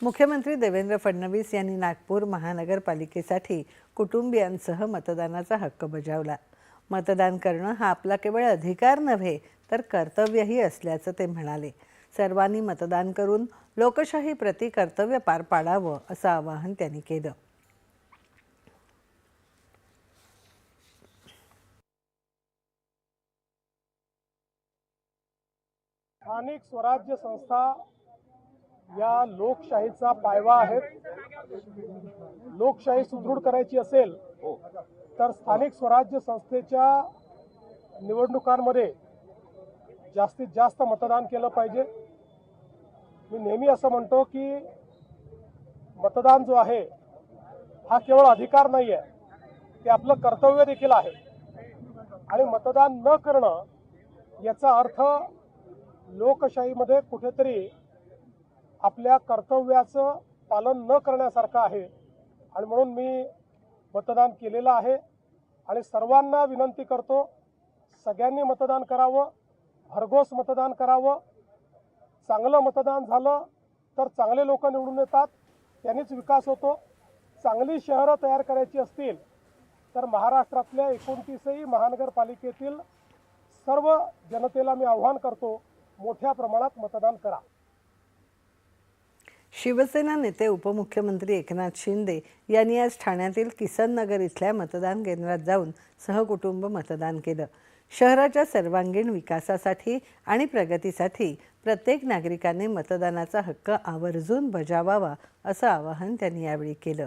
मुख्यमंत्री देवेंद्र फडणवीस यांनी नागपूर महानगरपालिकेसाठी कुटुंबियांसह मतदानाचा हक्क बजावला. मतदान करणं हा आपला केवळ अधिकार नव्हे तर कर्तव्यही असल्याचं ते म्हणाले. सर्वांनी मतदान करून लोकशाही प्रति कर्तव्य पार पाडावं असं आवाहन त्यांनी केलं. स्थानिक स्वराज्य संस्था या लोकशाहीचा पायवा आहेत. लोकशाही सुदृढ करायची असेल तर स्थानिक स्वराज्य संस्थेच्या निवडणुकांमध्ये जास्तीत जास्त मतदान केलं पाहिजे. मी नेहमी असं म्हणतो की मतदान जो आहे हा केवळ अधिकार नाही आहे ते आपलं कर्तव्य देखील आहे. आणि मतदान न करणं याचा अर्थ लोकशाहीमध्ये कुठेतरी आपल्या कर्तव्याचं पालन न करण्यासारखं आहे. आणि म्हणून मी मतदान केलेलं आहे. आणि सर्वांना विनंती करतो सगळ्यांनी मतदान करावं भरघोस मतदान करावं. चांगलं मतदान झालं तर चांगले लोक निवडून येतात त्यांनीच विकास होतो. चांगली शहरं तयार करायची असतील तर महाराष्ट्रातल्या एकोणतीसही महानगरपालिकेतील सर्व जनतेला मी आव्हान करतो मोठ्या प्रमाणात मतदान करा. शिवसेना नेते उपमुख्यमंत्री एकनाथ शिंदे यांनी आज ठाण्यातील किसन नगर इथल्या मतदान केंद्रात जाऊन सहकुटुंब मतदान केलं. शहराच्या सर्वांगीण विकासासाठी आणि प्रगतीसाठी प्रत्येक नागरिकाने मतदानाचा हक्क आवर्जून बजावावा असं आवाहन त्यांनी यावेळी केलं.